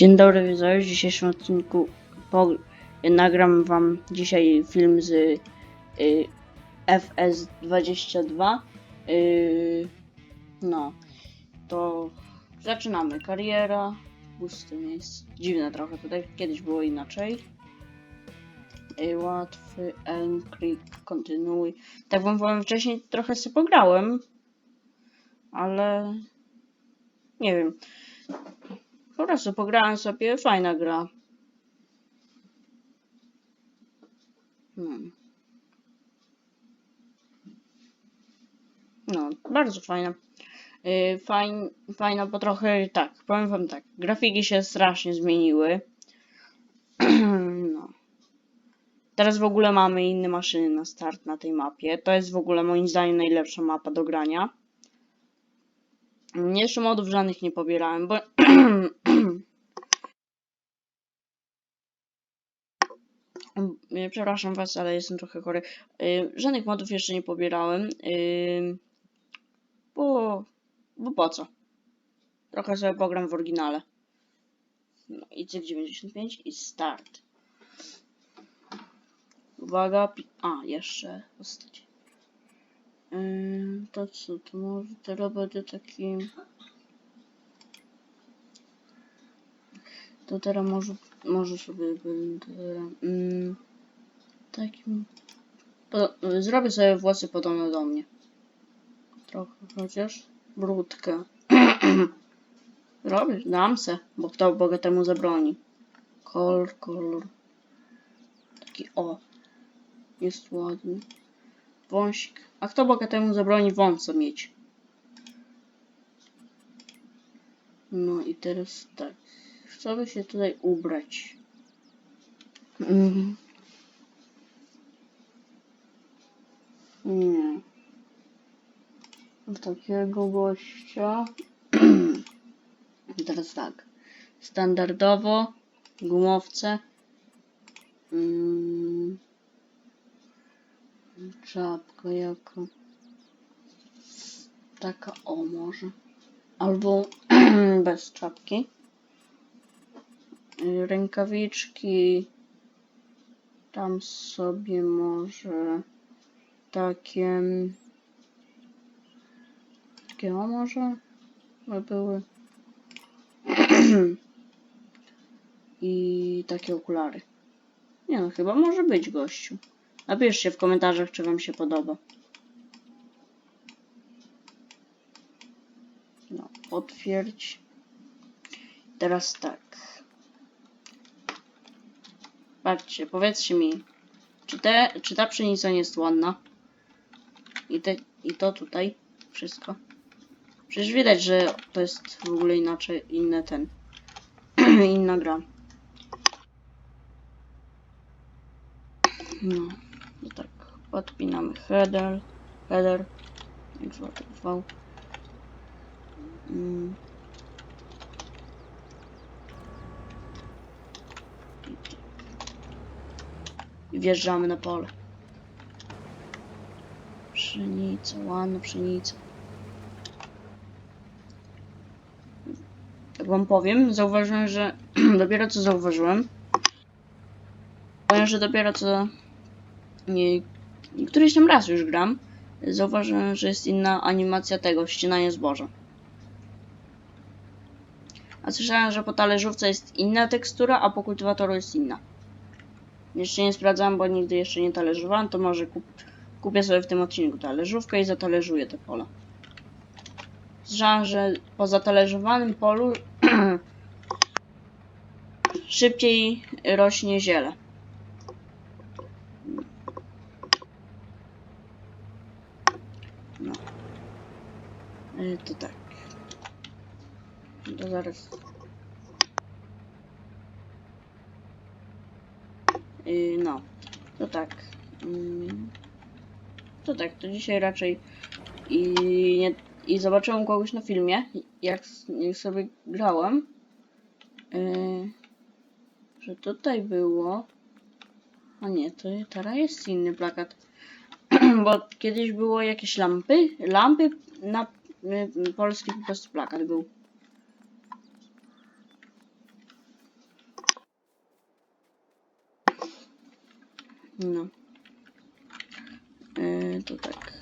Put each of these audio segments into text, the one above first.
Dzień dobry widzowie, w dzisiejszym odcinku po, nagram wam dzisiaj film z y, FS22. Y, no, to zaczynamy. Kariera, pusty miejsce. Dziwne trochę tutaj, kiedyś było inaczej. Y, łatwy, Elm Creek, kontynuuj. Tak wam powiem, wcześniej trochę sobie pograłem, ale nie wiem. Po prostu pograłem sobie, fajna gra. Hmm. No, bardzo fajna. Yy, fajn, fajna, bo trochę tak, powiem wam tak, grafiki się strasznie zmieniły. no. Teraz w ogóle mamy inne maszyny na start na tej mapie. To jest w ogóle moim zdaniem najlepsza mapa do grania. Jeszcze modów żadnych nie pobierałem, bo Y, Przepraszam was, ale jestem trochę chory. Żadnych modów jeszcze nie pobierałem. Bo, bo po co? Trochę sobie pogram w oryginale. No i cyk 95 i start. Uwaga, pi- a jeszcze postać. Yy, to co, to może teraz będę taki... To teraz może, może sobie będę mm, takim... Po, zrobię sobie włosy podobne do mnie. Trochę chociaż. Brudkę. Robię, dam se, bo kto bogatemu zabroni. Kolor, kolor. Taki o. Jest ładny. Wąsik. A kto bogatemu zabroni wąsa mieć? No i teraz tak. By się tutaj ubrać? Mhm. Nie. Takiego gościa. Teraz tak. Standardowo. Gumowce. Mm. Czapka jaka. Taka o może. Albo bez czapki. Rękawiczki. Tam sobie może takie. Takie o może by były. I takie okulary. Nie no, chyba może być gościu. Napiszcie w komentarzach, czy wam się podoba. No, potwierdź. Teraz tak. Patrzcie, powiedzcie mi, czy, te, czy ta pszenica nie jest ładna? I, te, I to tutaj, wszystko. Przecież widać, że to jest w ogóle inaczej, inny ten, inna gra. No, to tak, podpinamy header, header, złoty. Mm. I wjeżdżamy na pole. Pszenica, ładna pszenica. Tak wam powiem, zauważyłem, że dopiero co zauważyłem, powiem, że dopiero co nie, któryś tam raz już gram, zauważyłem, że jest inna animacja tego, ścinania zboża. A słyszałem, że po talerzówce jest inna tekstura, a po kultywatoru jest inna. Jeszcze nie sprawdzałem, bo nigdy jeszcze nie talerzowałem, to może kup, kupię sobie w tym odcinku talerzówkę i zatalerzuję te pola. Słyszałem, że po zatalerzowanym polu szybciej rośnie ziele. No. Y, To tak. To zaraz. Yy, no, to tak to tak, to dzisiaj raczej i, nie, i zobaczyłem kogoś na filmie, jak, jak sobie grałem, yy, że tutaj było, a nie, to teraz jest inny plakat, bo kiedyś było jakieś lampy, lampy na y, polski po prostu plakat był. No. To tak.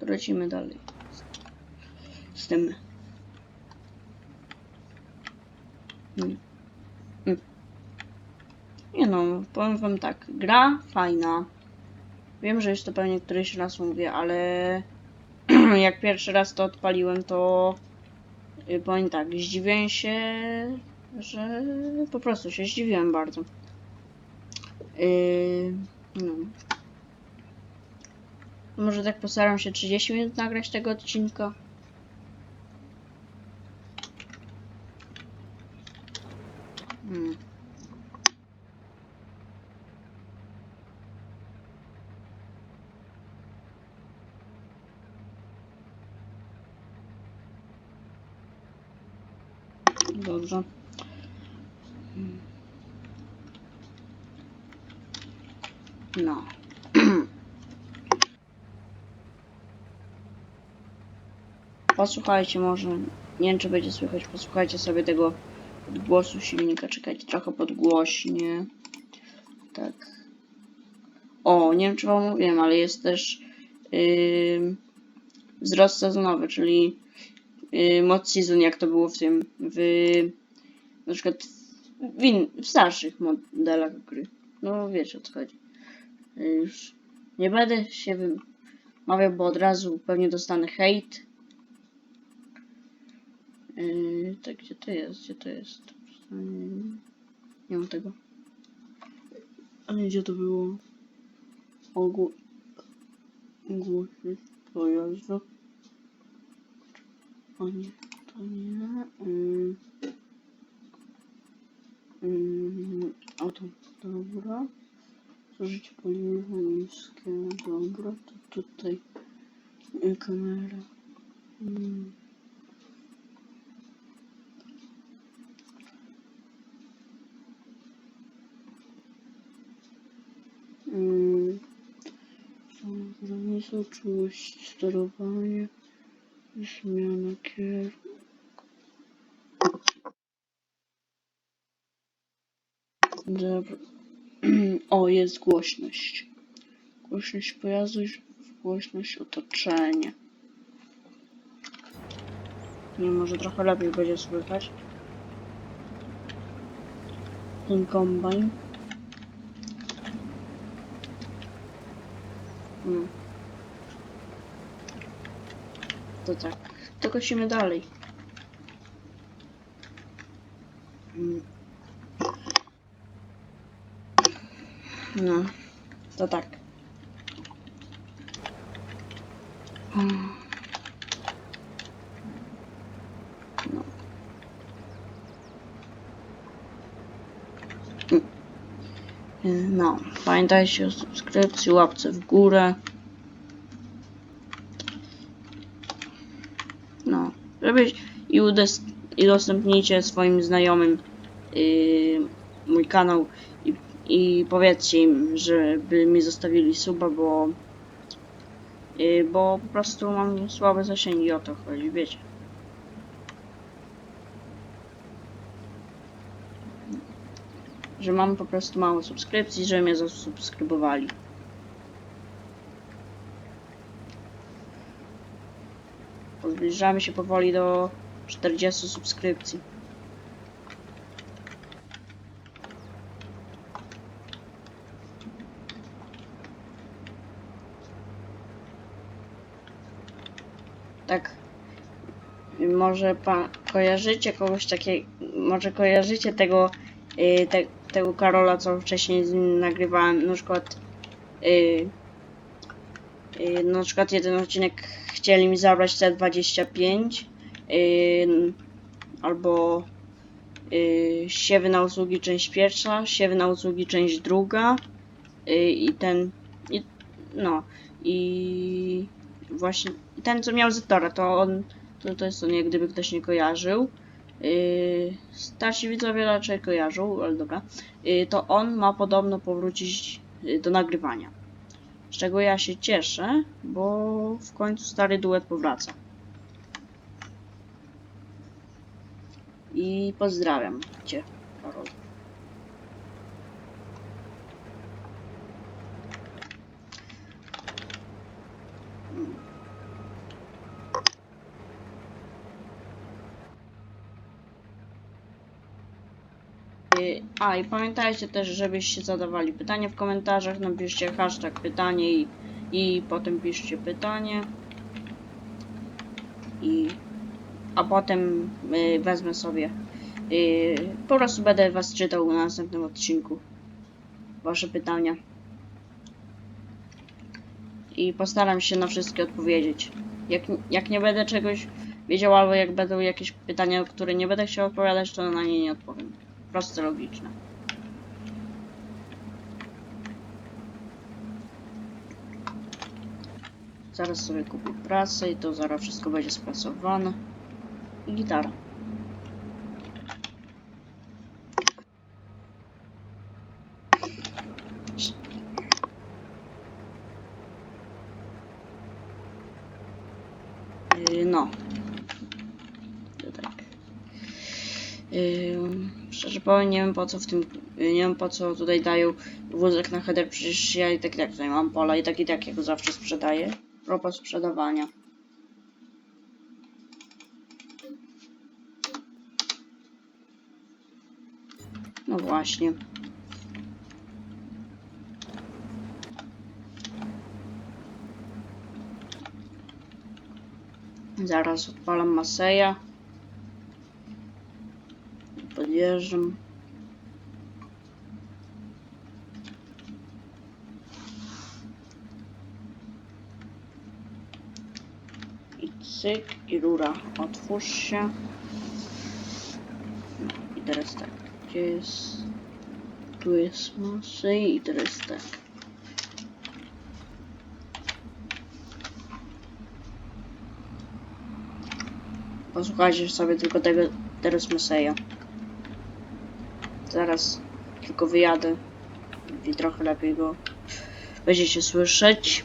Lecimy dalej. Z tym. Mm. Mm. Nie no, powiem wam tak. Gra fajna. Wiem, że to pewnie któryś raz mówię, ale jak pierwszy raz to odpaliłem, to yy, powiem tak, zdziwiłem się, że po prostu się zdziwiłem bardzo. Yy, no. Może tak postaram się 30 minut nagrać tego odcinka. Hmm. Dobrze. Hmm. No. Posłuchajcie może, nie wiem czy będzie słychać, posłuchajcie sobie tego głosu silnika, czekajcie, trochę podgłośnie. Tak. O, nie wiem czy wam mówiłem, ale jest też yy, wzrost sezonowy, czyli yy, mod season, jak to było w tym, w na przykład w, in, w starszych modelach gry. No wiecie o co chodzi. Już nie będę się wymawiał, bo od razu pewnie dostanę hejt. Yy, tak, gdzie to jest? Gdzie to jest? Nie mam tego. Ale gdzie to było? Ogół. To jest. O nie, to nie. Yy, yy, o to, dobra. Zużycie paliwa niskie, dobra. To tutaj kamera. Yy. Mm, Zamysł, czułość, sterowanie, zmiana kierunku. Dobra. O, jest głośność. Głośność pojazdu, głośność otoczenia. Nie, może trochę lepiej będzie słychać. Ten kombajn. Mm. To tak. To kosimy dalej. Mm. No. To tak. No. Mm. No, pamiętajcie o subskrypcji, łapce w górę. Udes- i udostępnijcie swoim znajomym yy, mój kanał i, i powiedzcie im, żeby mi zostawili suba, bo yy, bo po prostu mam słabe zasięgi o to chodzi, wiecie. Że mam po prostu mało subskrypcji, żeby mnie zasubskrybowali. Zbliżamy się powoli do 40 subskrypcji. Tak. Może pan kojarzycie kogoś takiego, może kojarzycie tego, y, te, tego Karola, co wcześniej z nim nagrywałem, na przykład y, y, na przykład jeden odcinek chcieli mi zabrać T25 yy, albo yy, siewy na usługi część pierwsza, siewy na usługi część druga yy, i ten i, no i właśnie ten co miał Zetora to on to, to jest on jak gdyby ktoś nie kojarzył. Starsi widzowie raczej kojarzą, ale dobra. To on ma podobno powrócić do nagrywania z czego ja się cieszę, bo w końcu stary duet powraca. I pozdrawiam cię, Karol. A i pamiętajcie też, żebyście zadawali pytania w komentarzach. Napiszcie hashtag pytanie i, i potem piszcie pytanie. I a potem y, wezmę sobie. Y, po prostu będę was czytał na następnym odcinku. Wasze pytania. I postaram się na wszystkie odpowiedzieć. Jak, jak nie będę czegoś wiedział, albo jak będą jakieś pytania, które nie będę chciał odpowiadać, to na nie nie odpowiem. Proste, logiczne. Zaraz sobie kupię prasę i to zaraz wszystko będzie sprasowane. I gitara. Yy, No. Yy, powiem, nie wiem po co w tym, nie wiem po co tutaj dają wózek na header, przecież ja i tak i tak tutaj mam pola i tak i tak jego zawsze sprzedaję. Propos sprzedawania. No właśnie. Zaraz odpalam Maseja. Podjeżdżam. I cyk, i rura. Otwórz się. I teraz tak. Gdzie jest... Tu jest Masej i teraz tak. Posłuchajcie sobie tylko tego teraz Maseja. Zaraz tylko wyjadę i trochę lepiej go będziecie słyszeć.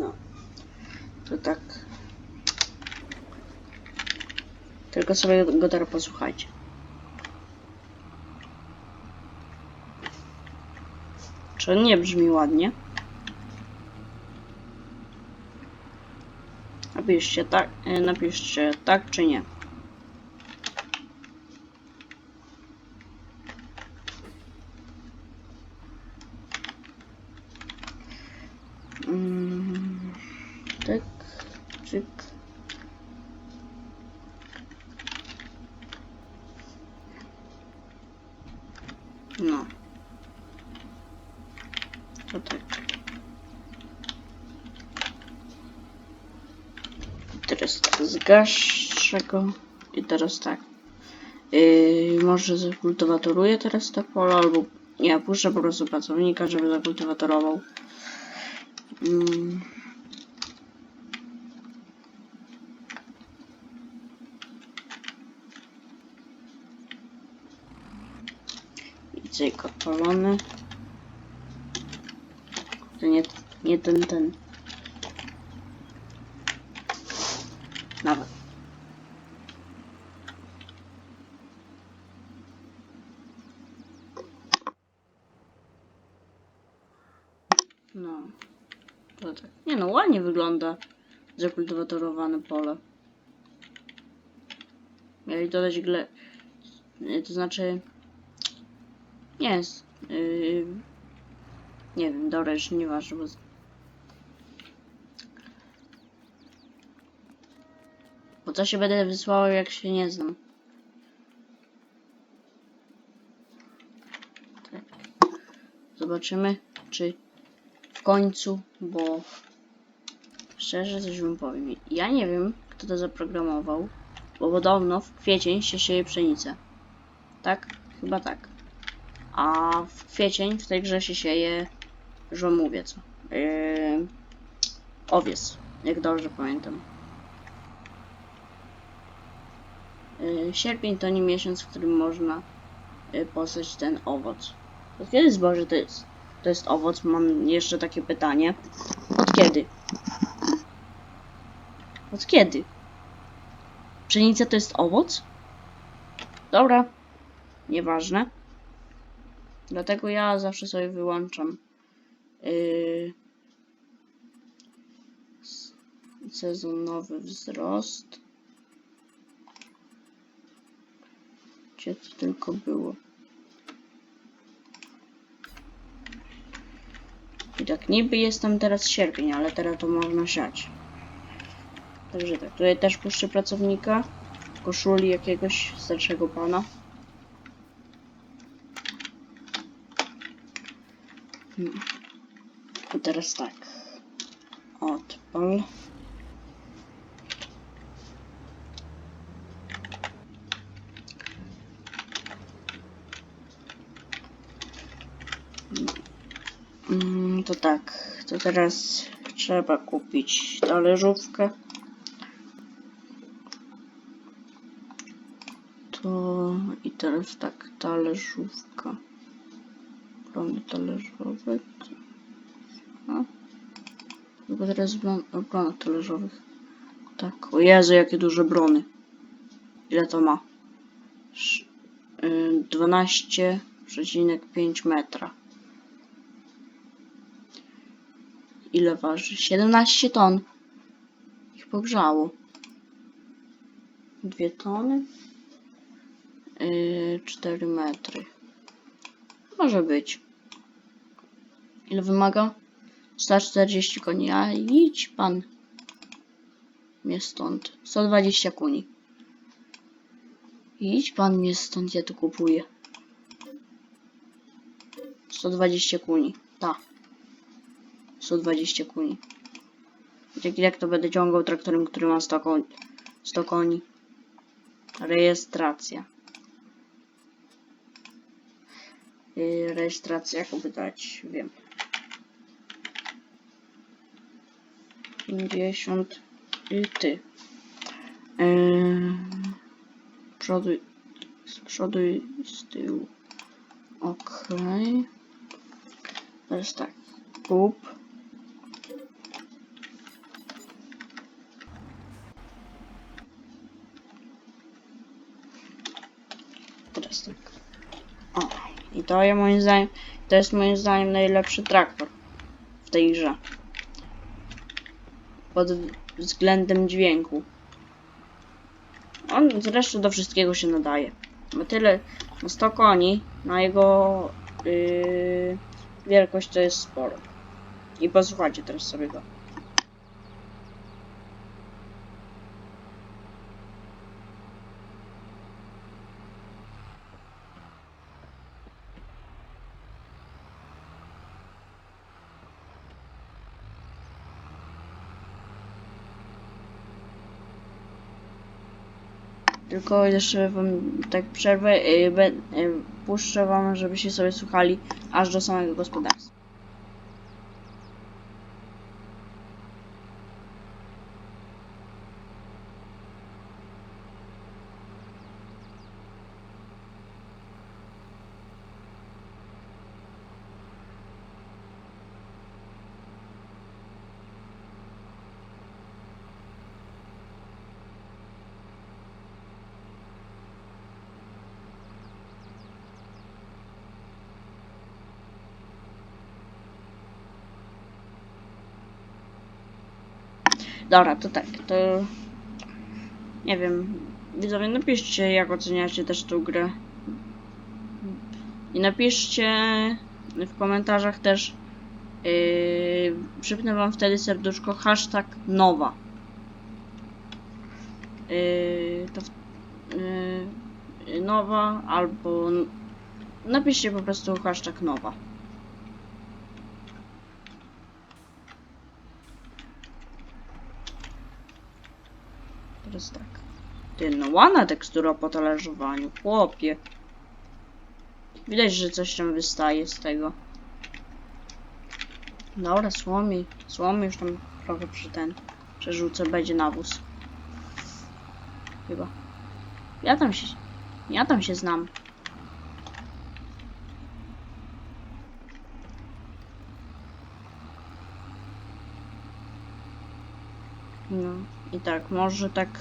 No, to tak. Tylko sobie go teraz posłuchajcie. On nie brzmi ładnie? Napiszcie tak, e, napiszcie tak czy nie. Mm, tak, cyk. No. To tak. Teraz tak, zgaszę go. I teraz tak. Yy, może zakultywatoruję teraz to pole, albo nie, puszczę po prostu pracownika, żeby zakultywatorował. Mm. I cyk. To nie, nie ten, ten. Nawet. No. To tak. Nie no, ładnie wygląda zakultywatorowane pole. Mieli dodać gle... To znaczy... Nie. Yy... Nie wiem, dobra, już nieważne, bo... Bo co się będę wysłał, jak się nie znam. Tak. Zobaczymy, czy w końcu, bo szczerze coś wam powiem. Ja nie wiem, kto to zaprogramował, bo podobno w kwiecień się sieje pszenicę. Tak? Chyba tak. A w kwiecień w tej grze się sieje, już wam mówię co. Yy, owiec, jak dobrze pamiętam. Yy, sierpień to nie miesiąc, w którym można yy, posać ten owoc. Od kiedy zboże to jest? To jest owoc? Mam jeszcze takie pytanie. Od kiedy? Od kiedy? Pszenica to jest owoc? Dobra. Nieważne. Dlatego ja zawsze sobie wyłączam sezonowy wzrost. Gdzie to tylko było? I tak niby jestem teraz sierpień, ale teraz to można siać. Także tak, tutaj też puszczę pracownika. Koszuli jakiegoś starszego pana. Hmm. I teraz tak. Odpal. Mm, to tak, to teraz trzeba kupić talerzówkę. To i teraz tak, talerzówka. Plony talerzowe. Tylko teraz o plonach talerzowych. Tak, o Jezu, jakie duże brony. Ile to ma? Sz- y, 12,5 metra. Ile waży? 17 ton. Ich pogrzało. Dwie tony. Yy, 4 metry. Może być. Ile wymaga? 140 koni. A idź pan. Mnie stąd. 120 koni. Idź pan mnie stąd, ja tu kupuję. 120 koni. Tak. 120 koni. Jak, jak to będę ciągał traktorem, który ma 100 koni? 100 koni. Rejestracja. Yy, rejestracja, jakoby dać, wiem. 50 i ty. Yy, przodu, z przodu i z tyłu. Okej. Teraz tak. Kup. Teraz tak. O, i to jest moim zdaniem, to jest moim zdaniem najlepszy traktor w tej grze. Pod względem dźwięku. On zresztą do wszystkiego się nadaje. Ma tyle, ma 100 koni, na jego yy, wielkość to jest sporo. I posłuchajcie teraz sobie go. Tylko jeszcze wam tak przerwę, be, yy, puszczę wam, żebyście sobie słuchali aż do samego gospodarstwa. Dobra, to tak, to... Nie wiem, widzowie, napiszcie jak oceniacie też tą grę. I napiszcie w komentarzach też, yy, przypnę wam wtedy serduszko, hashtag nowa. Yy, to w, yy, nowa albo napiszcie po prostu hashtag nowa. Teraz tak. Ty, no ładna tekstura po talerzowaniu, chłopie. Widać, że coś tam wystaje z tego. Dobra, słomi. Słomi już tam trochę przy ten przerzucę, będzie nawóz. Chyba. Ja tam się... Ja tam się znam. No i tak, może tak.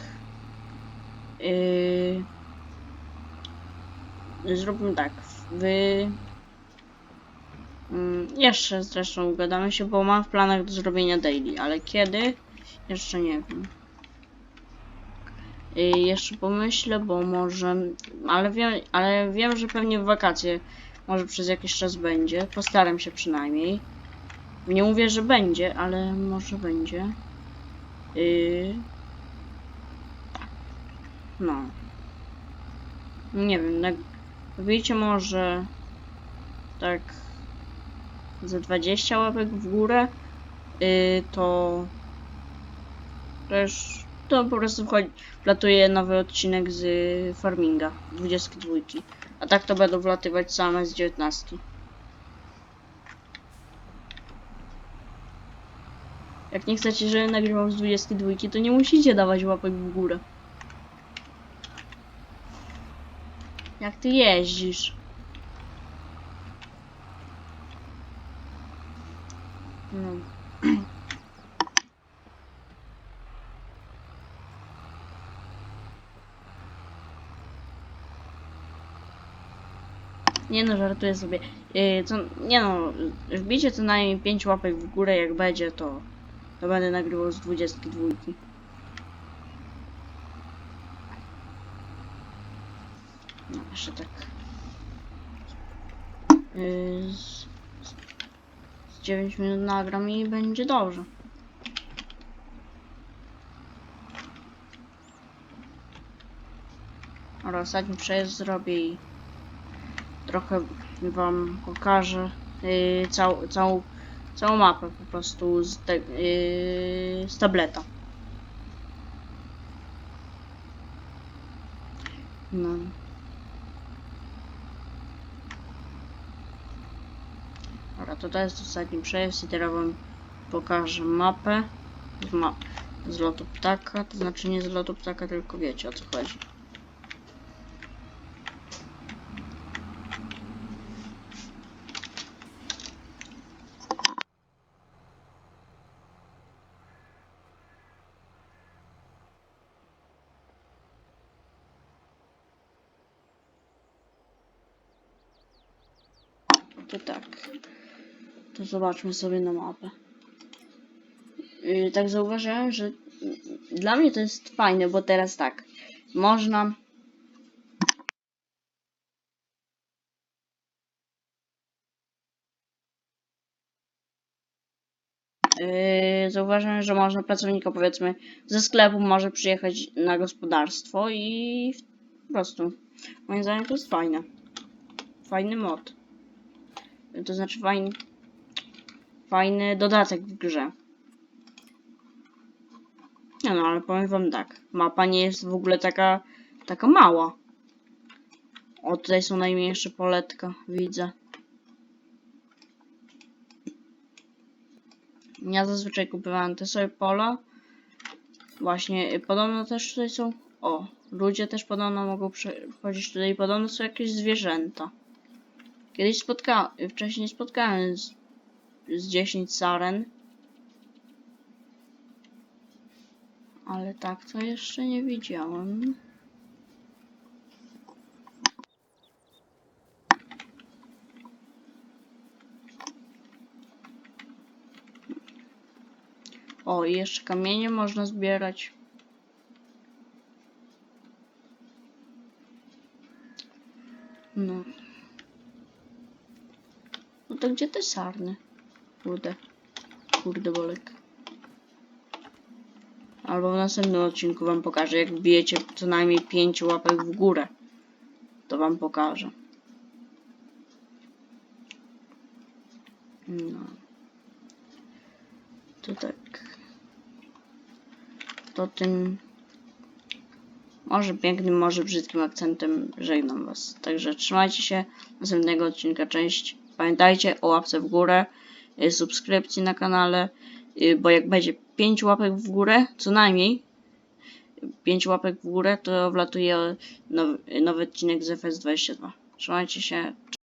Yy, zróbmy tak. Wy Mm, jeszcze zresztą ugadamy się, bo mam w planach do zrobienia daily, ale kiedy? Jeszcze nie wiem. Y, jeszcze pomyślę, bo może, ale wiem, ale wiem, że pewnie w wakacje może przez jakiś czas będzie. Postaram się przynajmniej. Nie mówię, że będzie, ale może będzie. Yy... No. Nie wiem, tak. Wyjdzie może tak za 20 łapek w górę, yy, to już to po prostu wchodzi, wlatuje nowy odcinek z Farminga 22. A tak to będą wlatywać same z 19. Jak nie chcecie, żeby nagrywał z 22, to nie musicie dawać łapek w górę. Jak ty jeździsz? No. Nie no, żartuję sobie. Yy, co, nie no, wbijcie co najmniej 5 łapek w górę, jak będzie, to, to będę nagrywał z 22. No, jeszcze tak. Yy, z, z 9 minut nagram i będzie dobrze. Ale ostatni przejazd zrobię i trochę wam pokażę yy, cał, całą, całą mapę po prostu z, te, yy, z tableta. No. Dobra, to to jest ostatni przejazd i teraz wam pokażę mapę z, ma z lotu ptaka, to znaczy nie z lotu ptaka, tylko wiecie o co chodzi. To tak. To zobaczmy sobie na mapę. Yy, tak zauważyłem, że dla mnie to jest fajne, bo teraz tak. Można. Yy, zauważyłem, że można pracownika powiedzmy ze sklepu może przyjechać na gospodarstwo i po prostu moim zdaniem to jest fajne. Fajny mod. To znaczy fajny, fajny dodatek w grze. No, no, ale powiem wam tak. Mapa nie jest w ogóle taka, taka mała. O, tutaj są najmniejsze poletka, widzę. Ja zazwyczaj kupowałem te sobie pola. Właśnie, y, podobno też tutaj są... O, ludzie też podobno mogą przechodzić tutaj. Podobno są jakieś zwierzęta. Kiedyś spotkałem, wcześniej spotkałem z, z 10 saren. Ale tak to jeszcze nie widziałem. O, i jeszcze kamienie można zbierać. No. To gdzie te sarny? Kurde. Kurde bolek. Albo w następnym odcinku wam pokażę, jak wbijecie co najmniej 5 łapek w górę. To wam pokażę. No. To tak. To tym może pięknym, może brzydkim akcentem żegnam was. Także trzymajcie się. Następnego odcinka cześć. Pamiętajcie o łapce w górę, y, subskrypcji na kanale, y, bo jak będzie 5 łapek w górę, co najmniej 5 łapek w górę, to wlatuje nowy, nowy odcinek z FS22. Trzymajcie się,